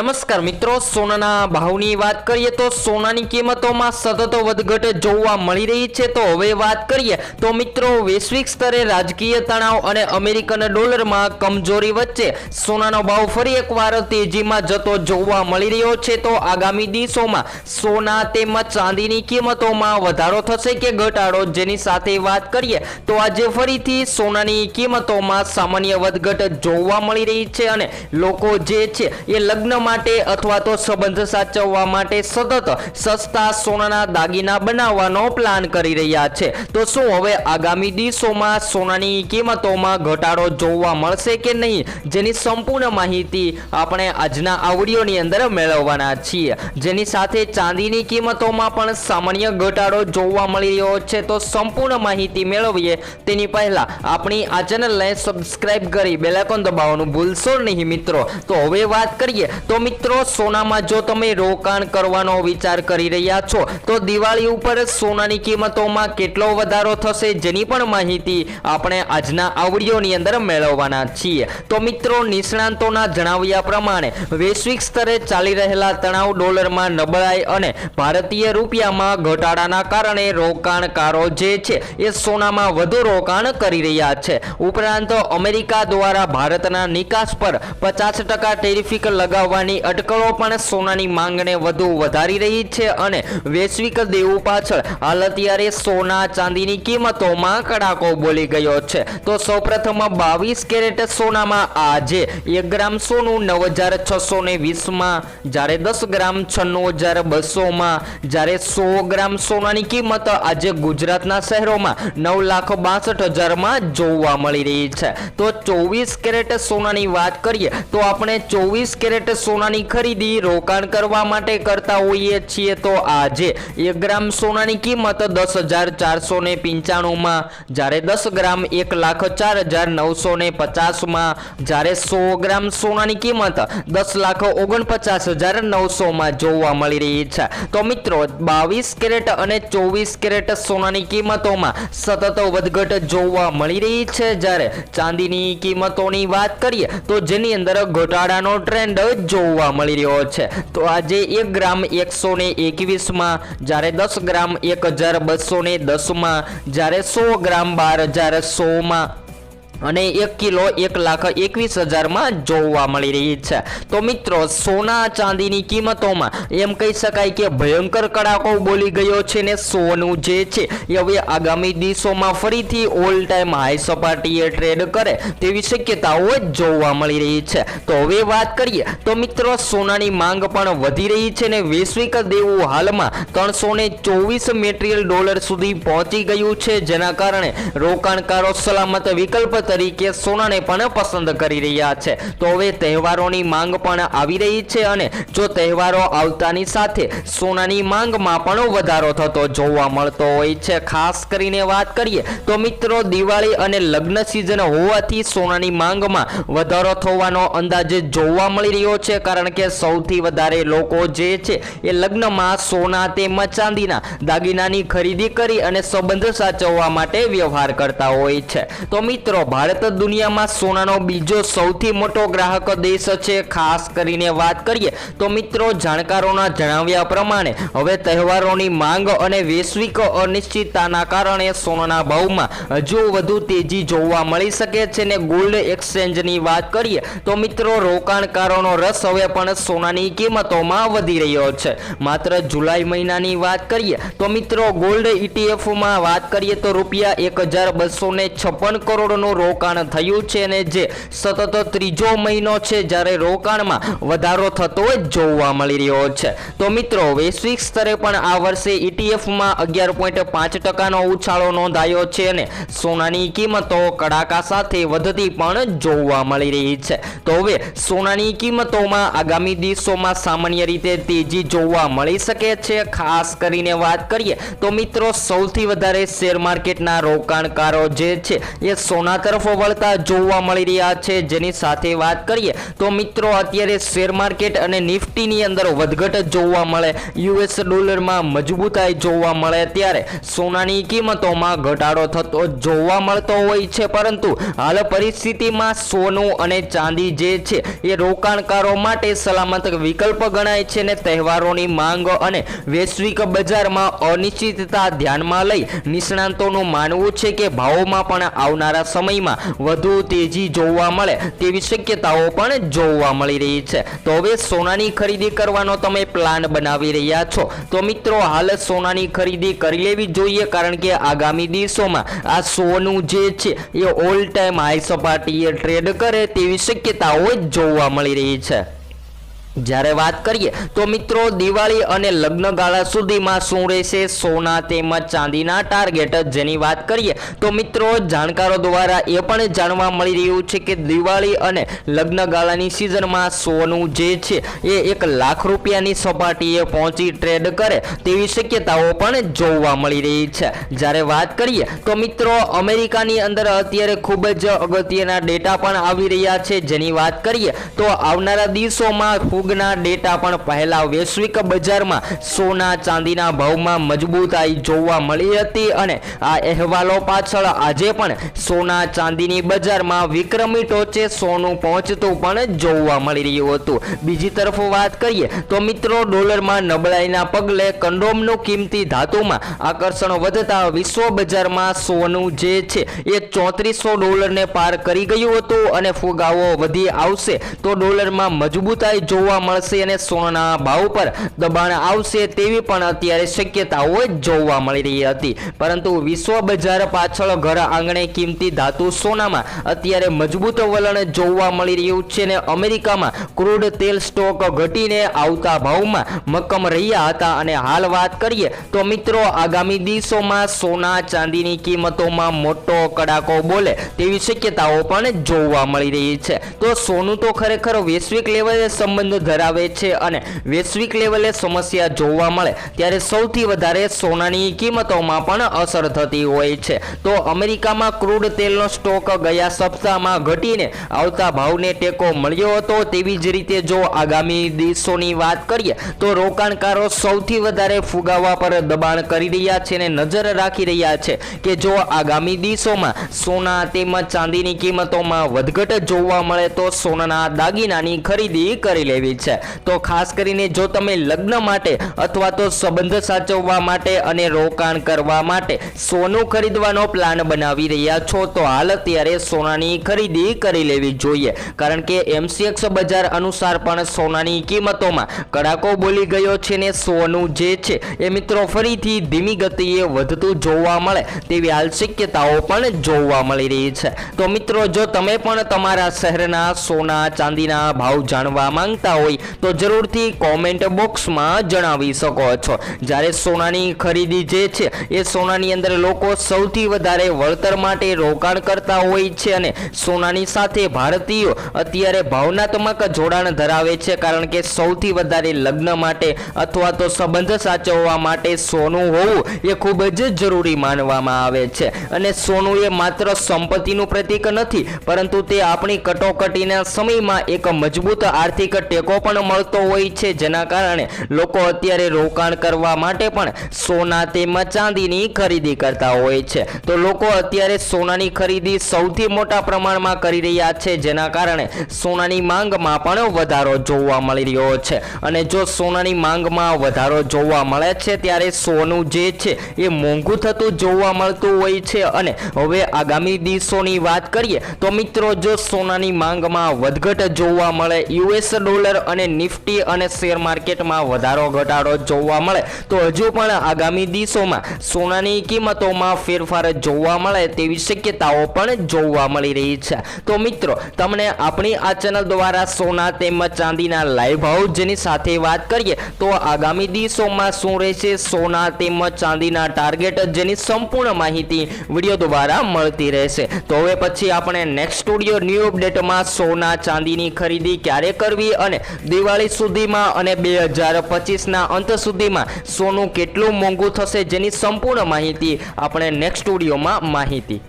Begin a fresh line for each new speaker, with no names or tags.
નમસ્કાર મિત્રો, સોનાના ભાવની વાત કરીએ તો સોનાની કિંમતોમાં સતત વધઘટ જોવા મળી રહી છે. તો હવે વાત કરીએ તો મિત્રો, વૈશ્વિક સ્તરે રાજકીય તણાવ અને અમેરિકન ડોલરમાં કમજોરી વચ્ચે સોનાનો ભાવ ફરી એકવાર તેજીમાં જતો જોવા મળી રહ્યો છે. તો આગામી દિવસોમાં સોના તેમજ ચાંદીની કિંમતોમાં વધારો થશે કે ઘટાડો? જેની સાથે વાત કરીએ તો આજે ફરીથી સોનાની કિંમતોમાં સામાન્ય વધઘટ જોવા મળી રહી છે અને લોકો જે છે એ લગ્ન માટે અથવા તો સંબંધ સાચવવા માટે સતત સસ્તા સોનાના દાગીના બનાવવાનો પ્લાન કરી રહ્યા છે. તો શું હવે આગામી દિવસોમાં સોનાની કિંમતોમાં ઘટાડો જોવા મળશે કે નહીં? જેની સંપૂર્ણ માહિતી આપણે આજના આ અંદર મેળવવાના છીએ. જેની સાથે ચાંદીની કિંમતોમાં પણ સામાન્ય ઘટાડો જોવા મળી રહ્યો છે. તો સંપૂર્ણ માહિતી મેળવીએ. તેની પહેલા આપણી આ ચેનલને સબસ્ક્રાઇબ કરી બેલાઇકોન દબાવવાનું ભૂલશો નહીં મિત્રો. તો હવે વાત કરીએ તો મિત્રો, સોનામાં જો તમે રોકાણ કરવાનો વિચાર કરી રહ્યા છો, તો દિવાળી ઉપર સોનાની કિંમતોમાં કેટલો વધારો થશે જેની પણ માહિતી આપણે આજના આ વિડીયોની અંદર મેળવવાના છીએ. તો મિત્રો, નિષ્ણાંતોના જણાવ્યા પ્રમાણે વૈશ્વિક સ્તરે ચાલી રહેલા તણાવ ડોલરમાં નબળાઈ અને ભારતીય રૂપિયામાં ઘટાડાના કારણે રોકાણકારો જે છે, એ સોનામાં વધુ રોકાણ કરી રહ્યા છે. ઉપરાંત અમેરિકા દ્વારા ભારતના નિકાસ પર પચાસ ટકા ટેરિફિક લગાવવાની અટકળો પણ સોનાની માંગને વધુ વધારી રહી છે અને વૈશ્વિક દેવું પાછળ હાલ અત્યારે સોના ચાંદીની કિંમતોમાં કડાકો બોલી ગયો છે. તો સૌપ્રથમ બાવીસ કેરેટ સોનામાં આજે એક ગ્રામ સોનું નવ હજાર છસો ને વીસમાં, જ્યારે દસ ગ્રામ છન્નું હજાર બસોમાં, જ્યારે સો ગ્રામ સોનાની કિંમત આજે ગુજરાતના શહેરોમાં નવ લાખ બાસઠ હજારમાં જોવા મળી રહી છે. તો ચોવીસ કેરેટ સોનાની વાત કરીએ તો આપણે ચોવીસ કેરેટ સોનાની ખરીદી રોકાણ કરવા માટે કરતા હોઈએ છીએ તો આજે એક ગ્રામ સોનાની કિંમત દસ હજાર ચારસો ને પંચાણુંમાં, જ્યારે દસ ગ્રામ એક લાખ ચાર હજાર નવસો ને પચાસમાં, જ્યારે સો ગ્રામ સોનાની કિંમત દસ લાખ ઓગણપચાસ હજાર નવસોમાં જોવા મળી રહી છે. તો મિત્રો, બાવીસ કેરેટ અને ચોવીસ કેરેટ સોનાની કિંમતોમાં સતત વધઘટ જોવા મળી રહી છે. જ્યારે ચાંદીની કિંમતોની વાત કરીએ, તો જેની અંદર ઘટાડાનો ટ્રેન્ડ જોવા મળી રહ્યો છે. તો આજે એક ગ્રામ એકસો ને એકવીસમાં, જ્યારે દસ ગ્રામ એક હજાર બસો ને દસમાં, જ્યારે સો ગ્રામ બાર હજાર સોમાં અને એક કિલો એક લાખ એકવીસ હજારમાં જોવા મળી રહી છે. તો મિત્રો, સોના ચાંદીની કિંમતોમાં એમ કહી શકાય કે ભયંકર કડાકો બોલી ગયો છે ને સોનું જે છે, એ હવે આગામી દિવસોમાં ફરીથી ઓલ ટાઈમ હાઈ સપાટીએ ટ્રેડ કરે તેવી શક્યતાઓ જોવા મળી રહી છે. તો હવે વાત કરીએ, તો મિત્રો, સોનાની માંગ પણ વધી રહી છે ને વૈશ્વિક દેવું હાલમાં ત્રણસો ને ચોવીસ મેટ્રિયલ ડોલર સુધી પહોંચી ગયું છે, જેના કારણે રોકાણકારો સલામત વિકલ્પ તરીકે સોનાને પણ પસંદ કરી રહ્યા છે. તો હવે તહેવારોની માંગ પણ આવી રહી છે અને જો તહેવારો આવતાની સાથે સોનાની માંગમાં પણ વધારો થતો જોવા મળતો હોય છે. ખાસ કરીને વાત કરીએ તો મિત્રો દિવાળી અને લગ્ન સિઝન હોવાથી સોનાની માંગમાં વધારો થવાનો અંદાજે જોવા મળી રહ્યો છે. કારણ કે સૌથી વધારે લોકો જે છે એ લગ્નમાં સોના તેમજ ચાંદીના દાગીનાની ખરીદી કરી અને સંબંધ સાચવવા માટે વ્યવહાર કરતા હોય છે. તો મિત્રો ભારત દુનિયામાં સોનાનો બીજો સૌથી મોટો ગ્રાહક દેશ છે. ખાસ કરીને વાત કરીએ તો મિત્રો જાણકારોના જણાવ્યા પ્રમાણે હવે તહેવારોની માંગ અને વૈશ્વિક અનિશ્ચિતતાના કારણે સોનાના ભાવમાં હજુ વધુ તેજી જોવા મળી શકે છે ને ગોલ્ડ એક્સચેન્જની વાત કરીએ તો મિત્રો રોકાણકારોનો રસ હવે પણ સોનાની કિંમતોમાં વધી રહ્યો છે. માત્ર જુલાઈ મહિનાની વાત કરીએ તો મિત્રો ગોલ્ડ ઇટીએફમાં વાત કરીએ તો રૂપિયા એક હજાર બસો છપ્પન કરોડનું રોકાણ થયું છે અને જે સતત ત્રીજો મહિનો છે જ્યારે રોકાણમાં વધારો થતો જ જોવા મળી રહ્યો છે. તો મિત્રો, વૈશ્વિક સ્તરે પણ આ વર્ષે ઇટીએફમાં અગિયાર પોઈન્ટ પાંચ ટકાનો ઉછાળો નોંધાયો છે અને સોનાની કિંમતો કડાકા સાથે વધતી પણ જોવા મળી રહી છે. તો હવે સોનાની કિંમતોમાં આગામી દિવસોમાં સામાન્ય રીતે તેજી જોવા મળી શકે છે. ખાસ કરીને વાત કરીએ તો મિત્રો, સૌથી વધારે શેર માર્કેટના રોકાણકારો જે છે એ સોના તરફ વળતા જોવા મળી રહ્યા છે. જેની સાથે વાત કરીએ તો મિત્રો, અત્યારે શેર માર્કેટ અને નિફ્ટીની અંદર વધઘટ જોવા મળે. યુએસ ડોલરમાં મજબૂતાઈ જોવા મળે ત્યારે સોનાની કિંમતોમાં ઘટાડો થતો જોવા મળતો હોય છે. પરંતુ હાલ પરિસ્થિતિમાં સોનું અને ચાંદી જે છે, એ રોકાણકારો માટે સલામત વિકલ્પ ગણાય છે ને તહેવારોની માંગ અને વૈશ્વિક બજારમાં અનિશ્ચિતતા ધ્યાનમાં લઈ નિષ્ણાંતોનું માનવું છે કે ભાવોમાં પણ આવનારા સમયમાં વધુ તેજી જોવા મળે તેવી શક્યતાઓ પણ જોવા મળી રહી છે. તો હવે સોનાની ખરીદી કરવાનો તમે પ્લાન બનાવી રહ્યા છો. તો મિત્રો, હાલ સોનાની ખરીદી કરી લેવી જોઈએ કારણ કે આગામી દિવસોમાં આ સોનું જે છે, એ ઓલ ટાઈમ હાઈ સપાટીએ ટ્રેડ કરે તેવી શક્યતાઓ જોવા મળી રહી છે. જ્યારે વાત કરીએ તો મિત્રો, દિવાળી અને લગ્નગાળા સુધીમાં શું રહેશે? સોના તેમજ ચાંદીના ટાર્ગેટ જેની વાત કરીએ તો મિત્રો, જાણકારો દ્વારા એ પણ જાણવા મળી રહ્યું છે કે દિવાળી અને લગ્નગાળાની સિઝનમાં સોનું જે છે, એ એક લાખ રૂપિયાની સપાટીએ પહોંચી ટ્રેડ કરે તેવી શક્યતાઓ પણ જોવા મળી રહી છે. જ્યારે વાત કરીએ તો મિત્રો, અમેરિકાની અંદર અત્યારે ખૂબ જ અગત્યના ડેટા પણ આવી રહ્યા છે. જેની વાત કરીએ તો આવનારા દિવસોમાં ફૂગના ડેટા પણ પહેલા વૈશ્વિક બજારમાં સોના ચાંદીના ભાવમાં મજબૂતાઈ જોવા મળી હતી અને આ અહેવાલો પાછળ આજે પણ સોના ચાંદીની બજારમાં વિક્રમી ટોચે સોનું પહોંચતું પણ જોવા મળી રહ્યું હતું. બીજી તરફ વાત કરીએ તો મિત્રો, ડોલરમાં નબળાઈના પગલે કંડોમનું કિંમતી ધાતુમાં આકર્ષણ વધતા વિશ્વ બજારમાં સોનું જે છે એ ચોત્રીસો ડોલરને પાર કરી ગયું હતું અને ફુગાવો વધી આવશે તો ડોલરમાં મજબૂતાઈ જોવા મળશે અને સોનાના ભાવ પર દબાણ આવશે તેવી પણ અત્યારે શક્યતાઓ જોવા મળી રહી હતી. પરંતુ વિશ્વ બજાર પાછળ ઘર આંગણે કિંમતી ધાતુ સોનામાં અત્યારે મજબૂત વલણ જોવા મળી રહ્યું છે ને અમેરિકામાં ક્રૂડ તેલ સ્ટોક ઘટીને આવતા ભાવમાં મક્કમ રહ્યા હતા. અને હાલ વાત કરીએ તો મિત્રો, આગામી દિવસોમાં સોના ચાંદીની કિંમતોમાં મોટો કડાકો બોલે તેવી શક્યતાઓ પણ જોવા મળી રહી છે. તો સોનું તો ખરેખર વૈશ્વિક લેવલે સંબંધ ધરાવે છે અને વૈશ્વિક લેવલે સમસ્યા જોવા મળે ત્યારે સૌથી વધારે સોનાની કિંમતોમાં પણ અસર થતી હોય છે. તો અમેરિકામાં ક્રૂડ તેલનો સ્ટોક ગયા સપ્તાહમાં ઘટીને આવતા ભાવને ટેકો મળ્યો હતો તેવી જ રીતે જો આગામી દિવસોની વાત કરીએ તો રોકાણકારો સૌથી વધારે ફુગાવા પર દબાણ કરી રહ્યા છે અને નજર રાખી રહ્યા છે કે જો આગામી દિવસોમાં સોના તેમજ ચાંદીની કિંમતોમાં વધઘટ જોવા મળે તો સોનાના દાગીનાની ખરીદી કરી લેવી છે. તો ખાસ કરીને જો તમે લગ્ન માટે અથવા તો સંબંધ સાચવવા માટે અને રોકાણ કરવા માટે સોનું ખરીદવાનો પ્લાન બનાવી રહ્યા છો, તો હાલ અત્યારે સોનાની ખરીદી કરી લેવી જોઈએ. કારણ કે એમસીએક્સ બજાર અનુસાર પણ સોનાની કિંમતોમાં કડાકો બોલી ગયો છે ને સોનું જે છે એ મિત્રો ફરીથી ધીમી ગતિએ વધતું જોવા મળે તેવી હાલ શક્યતાઓ પણ જોવા મળી રહી છે. તો મિત્રો, જો તમે પણ તમારા શહેરના સોના ચાંદીના ભાવ જાણવા માંગતા હોય તો જરૂરથી કોમેન્ટ બોક્સમાં જણાવી શકો છો. જ્યારે સોનાની ખરીદી જે છે, એ સોનાની અંદર લોકો સૌથી વધારે વળતર માટે રોકાણ કરતા હોય છે અને સોનાની સાથે ભારતીયો અત્યારે ભાવનાત્મક જોડાણ ધરાવે છે કારણ કે સૌથી વધારે લગ્ન માટે અથવા તો સંબંધ સાચવવા માટે સોનું હોવું એ ખૂબ જ જરૂરી માનવામાં આવે છે. અને સોનું એ માત્ર સંપત્તિનું પ્રતીક નથી, પરંતુ તે આપણી કટોકટીના સમયમાં એક મજબૂત આર્થિક ટેકો પણ મળતો હોય છે, જેના કારણે લોકો અત્યારે રોકાણ કરવા માટે પણ સોના તેમજ ચાંદીની ખરીદી કરતા હોય છે. તો લોકો અત્યારે સોનાની ખરીદી સૌથી મોટા પ્રમાણમાં કરી રહ્યા છે, જેના કારણે સોનાની માંગમાં પણ વધારો જોવા મળી રહ્યો છે. અને જો સોનાની માંગમાં વધારો જોવા મળે છે, ત્યારે સોનું જે છે, એ મોંઘું થતું જોવા મળતું હોય છે. અને હવે આગામી દિવસોની વાત કરીએ, તો મિત્રો, જો સોનાની માંગમાં વધઘટ જોવા મળે, યુએસ ડોલર અને નિફ્ટી અને શેર માર્કેટમાં વધારો ઘટાડો જોવા મળે. તો હજુ પણ આગામી દિવસોમાં સોનાની કિંમતોમાં ફેરફાર જોવા મળે તેવી શક્યતાઓ પણ જોવા મળી રહી છે. તો મિત્રો, તમને આપણી આ ચેનલ દ્વારા સોના તેમજ ચાંદીના લાઈવ ભાવ જેની સાથે વાત કરીએ, તો આગામી દિવસોમાં શું રહેશે? સોના તેમજ ચાંદીના ટાર્ગેટ જેની સંપૂર્ણ માહિતી વીડિયો દ્વારા મળતી રહેશે. તો હવે પછી આપણે નેક્સ્ટ સ્ટુડિયો ન્યૂ અપડેટમાં સોના ચાંદીની ખરીદી ક્યારે કરવી અને દિવાળી સુધીમાં અને બે હજાર પચીસના અંત સુધીમાં સોનું કેટલું મોંઘું થશે જેની સંપૂર્ણ માહિતી આપણે નેક્સ્ટ સ્ટુડિયોમાં માહિતી.